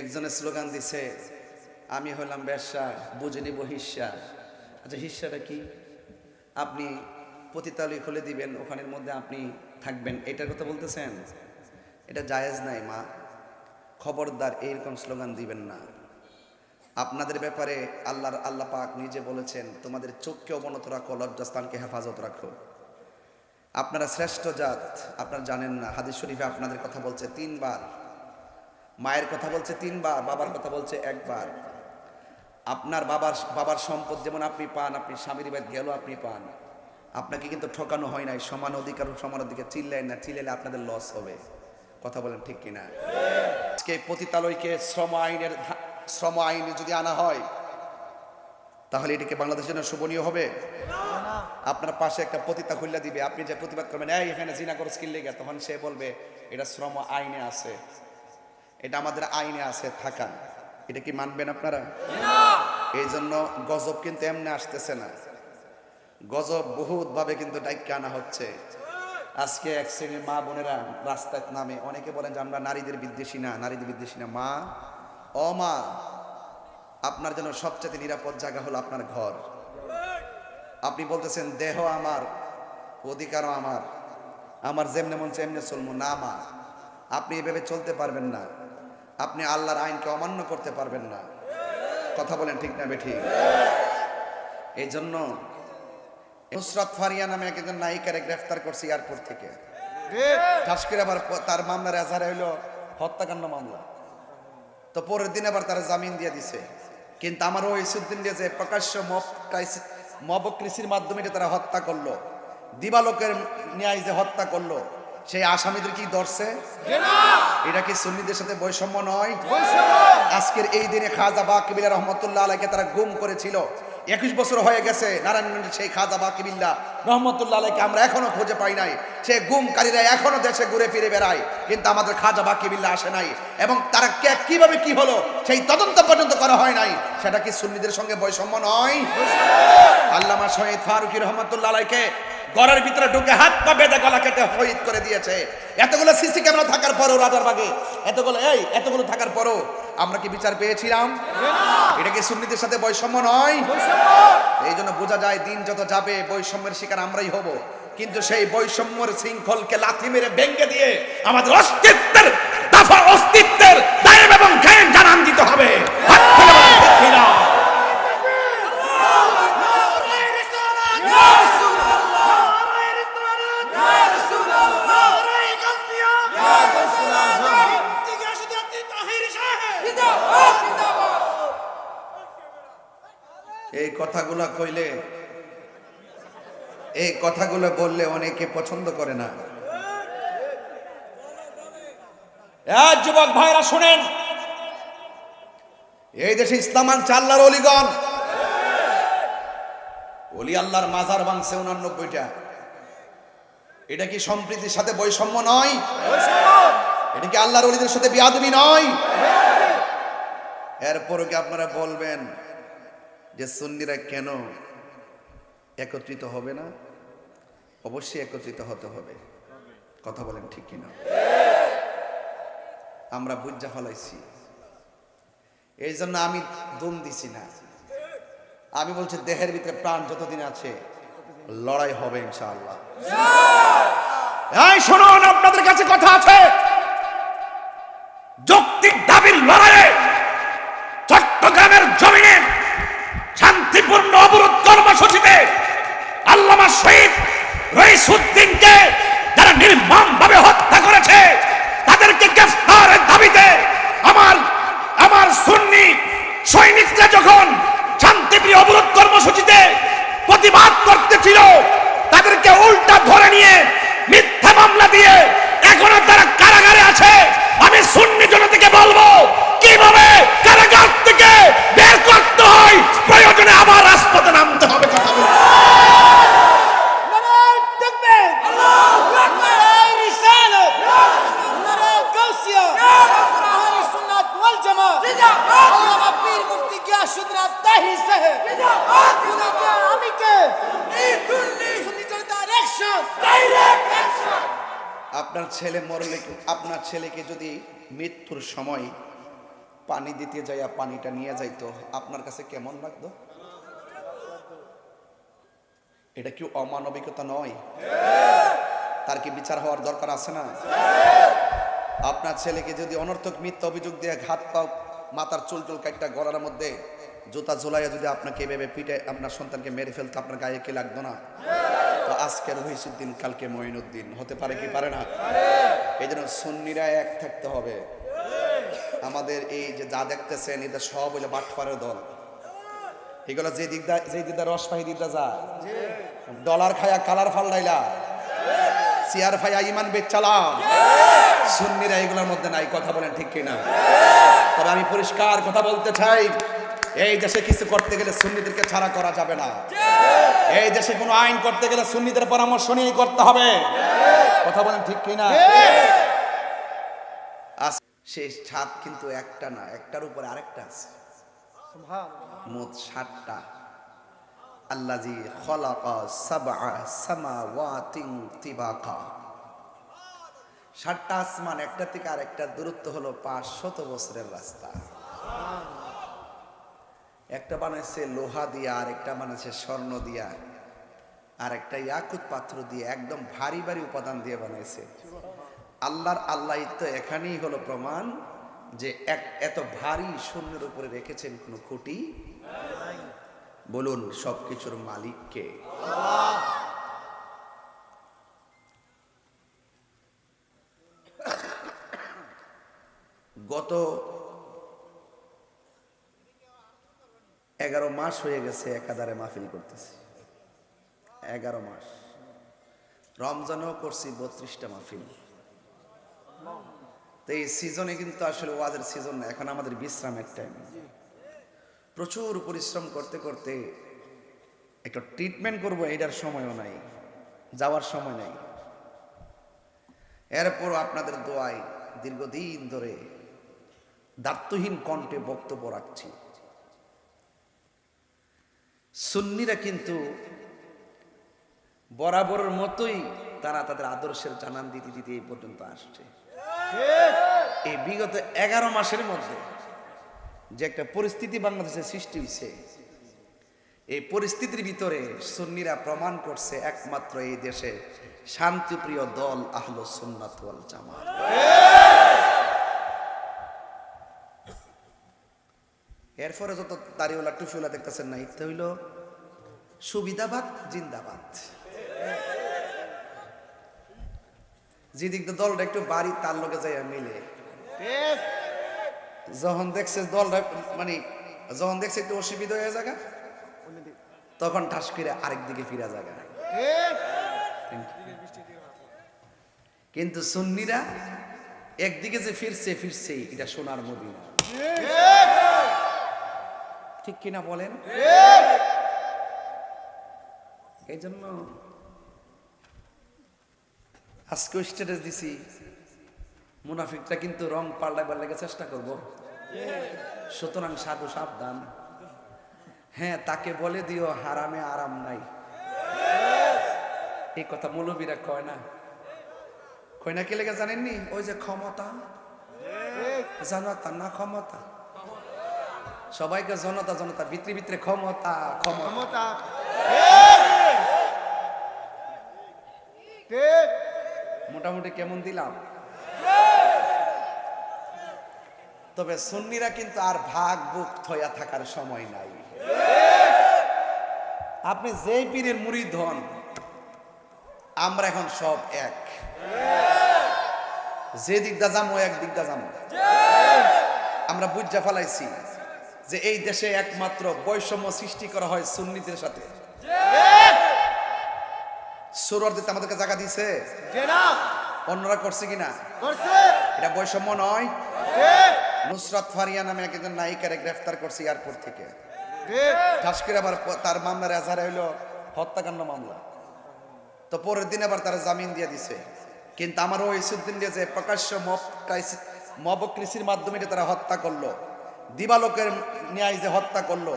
একজনের স্লোগান দিছে, আমি হলাম ব্যবসা বুঝিনি বহিষ্যা আচ্ছা হিস্যাটা কি? আপনি পতিতালি খুলে দিবেন, ওখানের মধ্যে আপনি থাকবেন, এটার কথা বলতেছেন? এটা জায়েজ নাই, মা। খবরদার এইরকম স্লোগান দিবেন না। আপনাদের ব্যাপারে আল্লাহর আল্লাহ পাক নিজে বলেছেন, তোমাদের চোখকে অবনত রাখো লজ্জাস্থানকে হেফাজত রাখো। আপনারা শ্রেষ্ঠ জাত, আপনারা জানেন না। হাদিস শরীফে আপনাদের কথা বলছে তিনবার। মায়ের কথা বলছে তিনবার, বাবার কথা বলছে একবার। আপনার বাবার বাবার সম্পদ যেমন আপনি পান, আপনি স্বামীর বাড়ি গেলেও আপনি পান। আপনাকে কিন্তু ঠকানো হয় নাই, সমান অধিকার সমান অধিকার চিল্লেন না চিল্লাইলে আপনাদের লস হবে। কথা বলেন ঠিক কিনা? আজকে পতিতালয়কে শ্রম আইনের শ্রম আইনে যদি আনা হয়, তাহলে এটাকে বাংলাদেশের জন্য শোভনীয় হবে? আপনার পাশে একটা পতিতা খুল্লা দিবে, আপনি যে প্রতিবাদ করবেন, এই, এখানে জিনা করে, স্কিল লেগে তখন সে বলবে, এটা শ্রম আইনে আছে। এটা আমাদের আইনে আছে থাকা এটা কি মানবেন আপনারা? এই জন্য গজব কিন্তু এমনি আসতেছে না। গজব বহুত ভাবে কিন্তু ডাইকে আনা হচ্ছে। আজকে এক শ্রেণির মা বোনেরা রাস্তায় নামে অনেকে বলেন যে আমরা নারীদের বিদ্বেষী না নারীদের বিদ্বেষী না। মা ও মা আপনার জন্য সবচেয়ে নিরাপদ জায়গা হলো আপনার ঘর। আপনি বলতেছেন দেহ আমার অধিকারও আমার। আমার যেমনে মন চেমনে চলবো। না মা আপনি এভাবে চলতে পারবেন না। আপনি আল্লাহর আইনকে অমান্য করতে পারবেন না। কথা বলেন ঠিক না বেঠিক এই জন্য নুসরাত ফারিয়া নামে একজন নায়িকারে গ্রেফতার করছে এয়ারপোর্ট থেকে। ঠাস করে আবার তার মামলার এজাহার হইল হত্যাকাণ্ড মামলা। তো পরের দিন আবার তারা জামিন দিয়ে দিছে। কিন্তু আমারও ইসুদ্দিন দিয়ে যে প্রকাশ্য মব মব কৃষির মাধ্যমে তারা হত্যা করল। দিবালোকের ন্যায় যে হত্যা করল। সেই আসামিদের কি ধরছে? এটা কি সুন্নিদের সাথে বৈষম্য নয়? আজকের এই দিনে খাজা বাকিবিল্লা রহমতুল্লাহ আলাইকে তারা গুম করেছিল। একুশ বছর হয়ে গেছে নারায়ণগঞ্জের সেই খাজা বাকিবিল্লা রহমতুল্লাহ আলাইকে আমরা এখনও খুঁজে পাই নাই। সে গুমকারীরা এখনও দেশে ঘুরে ফিরে বেড়ায়, কিন্তু আমাদের খাজা বাকিবিল্লা আসে নাই। এবং তারা কে, কীভাবে কি হলো, সেই তদন্ত পর্যন্ত করা হয় নাই। সেটা কি সুন্নিদের সঙ্গে বৈষম্য নয়? আল্লামা শহীদ ফারুকি রহমতুল্লাহ আলাইকে ঘরের ভিতরে ঢুকে হাত পা বেঁধে গলা কেটে শহীদ করে দিয়েছে। এতগুলো সিসি ক্যামেরা থাকার পরও রাজার বাগে, এতগুলো এই, এতগুলো থাকার পরও আমরা কি বিচার পেয়েছিলাম? এটা কি সুন্নিদের সাথে বৈষম্য নয়? এই জন্য বোঝা যায় দিন যত যাবে, বৈষম্যের শিকার আমরাই হব। কিন্তু সেই বৈষম্যের শৃঙ্খলকে লাথি মেরে ভেঙ্গে দিয়ে আমাদের অস্তিত্বের দফা অস্তিত্বের দায়েম এবং কায়েম জানান দিতে হবে হাত তুলে বলেন, ঠিক কিনা? এই কথাগুলো কইলে এই কথাগুলো বললে অনেকে পছন্দ করে না। যুবক ভাইরা শুনেন। এই দেশে ইসলাম আনছে আল্লাহর অলিগণ। অলি আল্লাহর মাজার ভাঙছে উনানব্বইটা। এটা কি সম্প্রীতির সাথে বৈষম্য নয়? এটা কি আল্লাহর অলিদের সাথে বিয়াদবি নয়? এরপরও কি আপনারা বলবেন যে সুন্নিরা কেন একত্রিত হবে না? অবশ্যই একত্রিত হতে হবে। কথা বলেন ঠিক কিনা? আমরা বুঝা ফলাইছি। এই জন্য আমি দম দিছি না। আমি বলছি, দেহের ভিতরে প্রাণ যতদিন আছে, লড়াই হবে ইনশাআল্লাহ। এই শুনুন, আপনাদের কাছে কথা আছে। যৌক্তিক দাবির লড়াইয়ে চট্টগ্রামের জমিনে শান্তিপূর্ণ অবরোধ কর্মসূচিতে আল্লামা শহীদ রইসুদ্দিনকে যারা নির্মম ভাবে হত্যা করেছে, তাদেরকে গ্রেফতারের দাবিতে আমার আমার সুন্নি সৈনিকরা যখন শান্তিপ্রিয় অবরোধ কর্মসূচিতে প্রতিবাদ করতেছিল, তাদেরকে উল্টা ধরে নিয়ে মিথ্যা মামলা দিয়ে এখনও তারা কারাগারে আছে। আমি সুন্নি জনতাকে বলব, কীভাবে কারাগার থেকে বের করতে হয়? প্রয়োজনে আবার রাজপথে নামতে হবে, কথা বলুন। নারায় তাকবীর নারায় রিসালাত নারায় গাউসিয়া আহলে সুন্নাত ওয়াল জামাত আপনার ছেলে মরলে আপনার ছেলেকে যদি মৃত্যুর সময় পানি দিতে যাইয়া পানিটা নিয়ে যাইতো, আপনার কাছে কেমন লাগতো? এটা কি অমানবিকতা নয়? তার কি বিচার হওয়ার দরকার আছে না? আপনার ছেলেকে যদি অনর্থক মিথ্যা অভিযোগ দিয়ে ঘাত পাও মাথার চুল চুল কাটটা গলার মধ্যে, জুতা ঝোলাইয়া যদি আপনাকে এভাবে পিঠে আপনার সন্তানকে মেরে ফেলতো আপনার গায়ে কি লাগতো না? তো আজকে রহিসুদ্দিন, কালকে মঈনুদ্দিন, হতে পারে কি পারে না? এই জন্য সুন্নিরা এক থাকতে হবে। আমাদের এই যে যা দেখতেছেন এটা সব হইল বাটফারের দল। এগুলো যে দিকদা যে দিকদা রস পাই দিকদা যা। ডলার খায়া কালার ফাল্লাইলা চেয়ার ফাইয়া ইমান বেচালা। সুন্নিরা এগুলোর মধ্যে নাই, কথা বলেন ঠিক কিনা? তবে আমি পরিষ্কার কথা বলতে চাই, এই দেশে কিছু করতে গেলে সুন্নিদেরকে ছাড়া করা যাবে না। এই দেশে কোনো আইন করতে গেলে সুন্নিদের পরামর্শ নিয়েই করতে হবে। কথা বলেন ঠিক কিনা? সেই ছাদ কিন্তু একটা না, একটার উপরে আরেকটা আছে। মোট ষাটটা আল্লাজি খলাকা সাবআ সামাওয়াতিন তিবাকা। ষাটটা আসমান, একটা থেকে আরেকটা দূরত্ব হলো পাঁচ শত বছরের রাস্তা। একটা বানাইছে লোহা দিয়া আর একটা বানাইছে স্বর্ণ দিয়া আর একটা ইয়াকুত পাত্র দিয়ে, একদম ভারী ভারী উপাদান দিয়ে বানাইছে। আল্লাহর আল্লাহ তো এখানেই হলো প্রমাণ যে এক, এত ভারী শূন্যের উপরে রেখেছেন কোনো খুঁটি বলুন সবকিছুর মালিককে গত এগারো মাস হয়ে গেছে একাধারে মাহফিল করতেছি। এগারো মাস। রমজানেও করছি বত্রিশটা মাহফিল। তো এই সিজনে কিন্তু আসলে ওয়াজের সিজন না, এখন আমাদের বিশ্রামের টাইম প্রচুর পরিশ্রম করতে করতে একটা ট্রিটমেন্ট করব এটার সময়ও নাই, যাওয়ার সময় নাই। এরপর আপনাদের দোয়ায় দীর্ঘদিন ধরে দায়িত্বহীন কণ্ঠে বক্তব্য রাখছি। সুন্নিরা কিন্তু বরাবরের মতোই তারা তাদের আদর্শের জানান দিতে দিতে এই পর্যন্ত আসছে। এই বিগত এগারো মাসের মধ্যে যে একটা পরিস্থিতি বাংলাদেশে সৃষ্টি হয়েছে এই পরিস্থিতির ভিতরে সুন্নিরা প্রমাণ করছে একমাত্র এই দেশে শান্তিপ্রিয় দল আহলো সুন্নাত ওয়াল জামাত। এরপরে যত দাড়িওয়ালা টুফিওয়ালা দেখতেছেন না ইত্যা হইল সুবিধাবাদ, জিন্দাবাদ। যেদিক দলটা একটু বাড়ি, তার লগে যাইয়া মিলে। যখন দেখছে দলটা মানে যখন দেখছে একটু অসুবিধা হয়ে যাগা, তখন ঠাস করে আরেক দিকে ফিরা যাগা। কিন্তু সুন্নিরা একদিকে যে ফিরছে ফিরছে এটা সোনার মদিনা। ঠিক কিনা বলেন? এই জন্য আজকে স্ট্যাটাস দিছি। মুনাফিকটা কিন্তু রং পাল্টাইবার লেগে চেষ্টা করব। সুতরাং সাধু সাবধান। হ্যাঁ তাকে বলে দিও, হারামে আরাম নাই। এই কথা মৌলবীরা কয় না। কয় না কে লেগে জানেননি? ওই যে ক্ষমতা। জনতা না ক্ষমতা? সবাইকে জনতা জনতা ভিতরে ভিতরে ক্ষমতা ক্ষমতা। মোটামুটি কেমন দিলাম? তবে সুন্নিরা কিন্তু আর ভাগ বুক থয়া থাকার সময় নাই। আপনি যেই পীরের মুড়িদ হন আমরা এখন সব এক। যে দিকটা যাব এক দিকটা যাব আমরা বুঝা ফেলাইছি। যে এই দেশে একমাত্র বৈষম্য সৃষ্টি করা হয় সুন্নিদের সাথে। আমাদেরকে জায়গা দিছে অন্যরা করছে কিনা? এটা বৈষম্য নয়। নুসরাত ফারিয়া নামে একজন নায়িকারে গ্রেফতার করছে এয়ারপোর্ট থেকে। আবার তার মামলার হইল হত্যাকাণ্ড মামলা। তো পরের দিন আবার তারা জামিন দিয়ে দিছে। কিন্তু আমার ওই সুদ্দিন দিয়ে যে প্রকাশ্য মব মব কৃষির মাধ্যমে তারা হত্যা করল। দিবালোকের ন্যায় যে হত্যা করল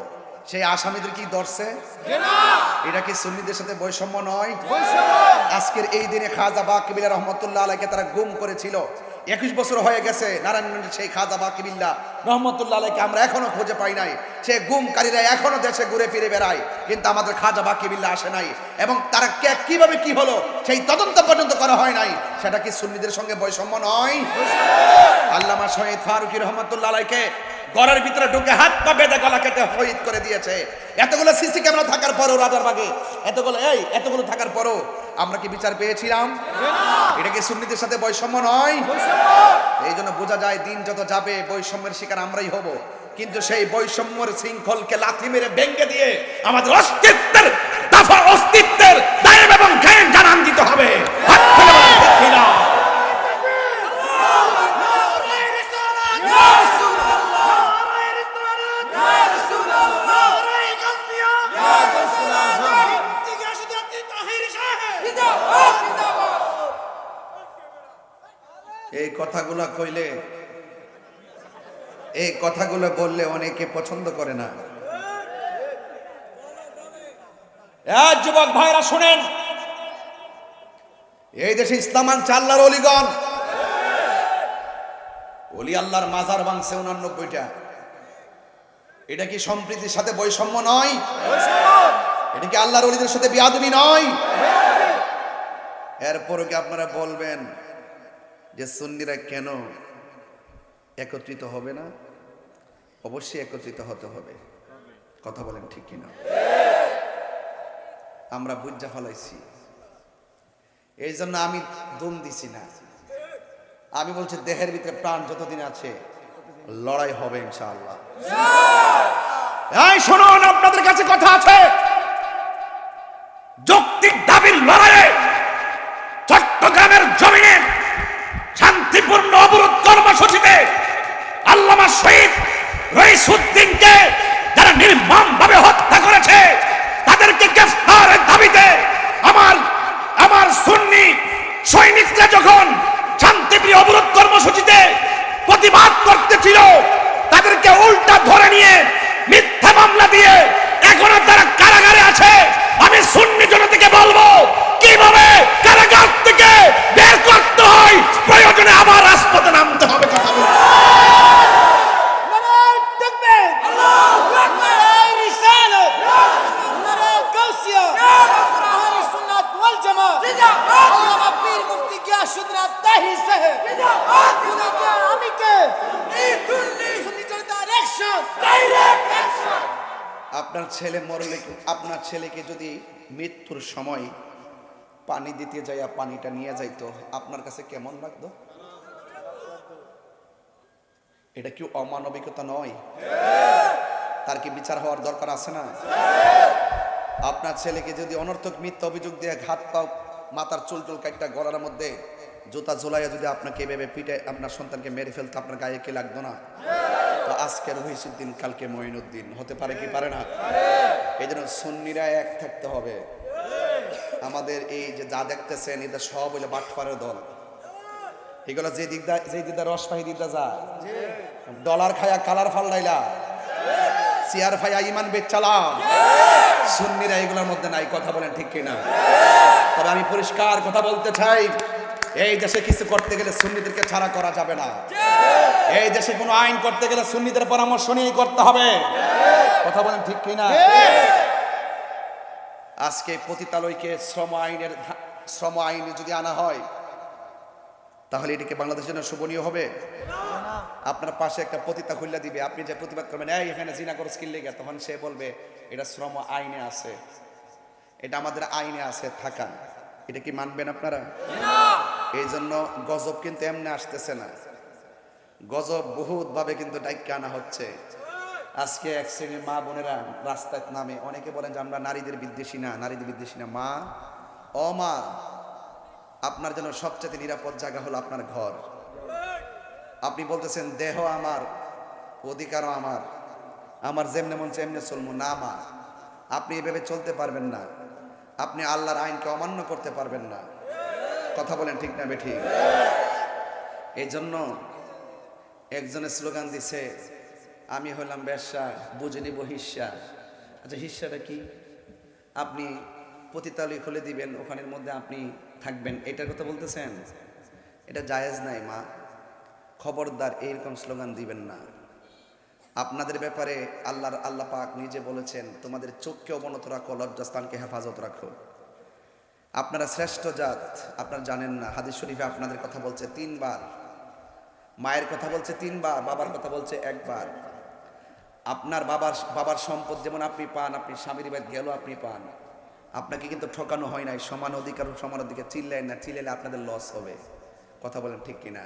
সেই আসামিদের কি ধরছে? এটা কি সুন্নিদের সাথে বৈষম্য নয়? আজকের এই দিনে খাজা বা কবিরা রহমতুল্লাহ আলাইকে তারা গুম করেছিল। একুশ বছর হয়ে গেছে নারায়ণগঞ্জের সেই খাজা বাকিবিল্লা রহমতুল্লাহ আলাইকে আমরা এখনও খুঁজে পাই নাই। সে গুমকারীরা এখনও দেশে ঘুরে ফিরে বেড়ায় কিন্তু আমাদের খাজা বা কিবিল্লা আসে নাই। এবং তারা কে কীভাবে কি হলো সেই তদন্ত পর্যন্ত করা হয় নাই। সেটা কি সুন্নিদের সঙ্গে বৈষম্য নয়? আল্লামা শহীদ ফারুকি রহমতুল্লাহ আলাইকে ঘরের ভিতরে ঢুকে হাত পা বেঁধে গলা কেটে শহীদ করে দিয়েছে। এতগুলো সিসি ক্যামেরা থাকার পরও রাজারবাগে এতগুলো এই এতগুলো থাকার পরও আমরা কি বিচার পেয়েছিলাম? এটা কি সুন্নিদের সাথে বৈষম্য নয়? এই জন্য বোঝা যায় দিন যত যাবে বৈষম্যের শিকার আমরাই হব। কিন্তু সেই বৈষম্যের শৃঙ্খলকে লাথি মেরে ভেঙে দিয়ে আমাদের অস্তিত্বের দফা অস্তিত্বের দায়েম এবং জ্ঞান জানান দিতে হবে হাত তুলে বলেন, ঠিক কিনা? এই কথাগুলো কইলে এই কথাগুলো বললে অনেকে পছন্দ করে না। যুবক ভাইরা শুনেন, এই দেশে ইসলামান চাল্লার অলিগণ। অলি আল্লাহর মাজার ভাঙছে উনানব্বইটা। এটা কি সম্প্রীতির সাথে বৈষম্য নয়? এটা কি আল্লাহর অলিদের সাথে বিয়াদবি নয়? এরপরও কি আপনারা বলবেন যে সুন্নিরা কেন একত্রিত হবে না? অবশ্যই একত্রিত হতে হবে। কথা বলেন ঠিক কিনা? আমরা বুঝা ফলাইছি। এই জন্য আমি দম দিছি না। আমি বলছি, দেহের ভিতরে প্রাণ যতদিন আছে, লড়াই হবে ইনশাআল্লাহ। এই শুনুন, আপনাদের কাছে কথা আছে যৌক্তিক দাবির লড়াইয়ে চট্টগ্রামের জমিনে শান্তিপূর্ণ অবরোধ কর্মসূচিতে আল্লামা শহীদ রইসুদ্দিনকে যারা নির্মম ভাবে হত্যা করেছে তাদেরকে গ্রেফতারের দাবিতে আমার আমার সুন্নি সৈনিকরা যখন শান্তিপ্রিয় অবরোধ কর্মসূচিতে প্রতিবাদ করতেছিল, তাদেরকে উল্টা ধরে নিয়ে মিথ্যা মামলা দিয়ে এখনও তারা কারাগারে আছে। আমি সুন্নি জনতাকে বলব, কীভাবে কারাগার থেকে বের করতে হয়? প্রয়োজনে আবার রাজপথে নামতে হবে। কথা বলতে নারায় তাকবীর নারায় রিসালাত নারায় গাউসিয়া আহলে সুন্নাত ওয়াল জামাত আল্লামা পীর মুফতি গিয়াসউদ্দিন তাহির সাহেব ওনাকে আমি কে সুন্নি জনতা অ্যাকশন আপনার ছেলে মরলে আপনার ছেলেকে যদি মৃত্যুর সময় পানি দিতে যাইয়া পানিটা নিয়ে যাইতো আপনার কাছে কেমন লাগতো? এটা কি অমানবিকতা নয়? তার কি বিচার হওয়ার দরকার আছে না? আপনার ছেলেকে যদি অনর্থক মিথ্যা অভিযোগ দিয়ে ঘাত পাও মাথার চুল টুল কাটটা গলার মধ্যে জুতা ঝোলাইয়া যদি আপনাকে এভাবে পিঠে আপনার সন্তানকে মেরে ফেলতো, আপনার গায়ে কি লাগতো না? তো আজকের রহিসুদ্দিন কালকে মঈনুদ্দিন। হতে পারে কি পারে না? এই জন্য সুন্নিরা এক থাকতে হবে। আমাদের এই যে যা দেখতেছেন এটা সব হইলে বাটফারের দল। এগুলো যে দিকদা যে দিকদা রস পাই দিকদা যা ডলার খায়া কালার ফাল্লাইলা চেয়ার ফাইয়া ইমান বেচালাম। সুন্নিরা এগুলোর মধ্যে নাই, কথা বলেন ঠিক কিনা? তবে আমি পরিষ্কার কথা বলতে চাই এই দেশে কিছু করতে গেলে সুন্নিদেরকে ছাড়া করা যাবে না। এই দেশে কোনো আইন করতে গেলে সুন্নিদের পরামর্শ নিয়েই করতে হবে। কথা বলেন ঠিক কিনা? আজকে পতিতালয়কে শ্রম আইনের শ্রম আইনে যদি আনা হয়, তাহলে এটাকে বাংলাদেশের জন্য শোভনীয় হবে। আপনার পাশে একটা পতিতা খুললা দিবে। আপনি যে প্রতিবাদ করবেন, এই, এখানে জিনা করে স্কিল লেগে। তখন সে বলবে, এটা শ্রম আইনে আছে। এটা আমাদের আইনে আছে থাকা এটা কি মানবেন আপনারা? এই জন্য গজব কিন্তু এমনি আসতেছে না। গজব বহুত ভাবে কিন্তু ডাইকে আনা হচ্ছে। আজকে এক শ্রেণির মা বোনেরা রাস্তায় নামে, অনেকে বলেন যে আমরা নারীদের বিদ্বেষী না, নারীদের বিদ্বেষী না। মা, ও মা, আপনার জন্য সবচেয়ে নিরাপদ জায়গা হলো আপনার ঘর। আপনি বলতেছেন, দেহ আমার, অধিকারও আমার। আমার যেমনে মন এমনি চলবো না মা, আপনি এভাবে চলতে পারবেন না। আপনি আল্লাহর আইনকে অমান্য করতে পারবেন না। কথা বলেন ঠিক না, বেঠিক। এই জন্য একজনের স্লোগান দিছে, আমি হলাম ব্যবসা, বুঝে নিব হিস্সা আচ্ছা হিস্সাটা কি? আপনি পতিতালয় খুলে দিবেন, ওখানের মধ্যে আপনি থাকবেন, এটার কথা বলতেছেন? এটা জায়েজ নাই, মা। খবরদার এইরকম স্লোগান দিবেন না। আপনাদের ব্যাপারে আল্লাহর আল্লাহ পাক নিজে বলেছেন, তোমাদের চোখকে অবনত রাখো, লজ্জাস্থানকে হেফাজত রাখো। আপনারা শ্রেষ্ঠ জাত, আপনারা জানেন না। হাদিস শরীফে আপনাদের কথা বলছে তিনবার। মায়ের কথা বলছে তিনবার, বাবার কথা বলছে একবার। আপনার বাবার বাবার সম্পদ যেমন আপনি পান, আপনি স্বামীর বাদ গেল আপনি পান। আপনাকে কিন্তু ঠকানো হয় নাই, সমান অধিকার সমান অধিকার। চিল্লেন না, চিল্লেলে আপনাদের লস হবে। কথা বলেন ঠিক কিনা?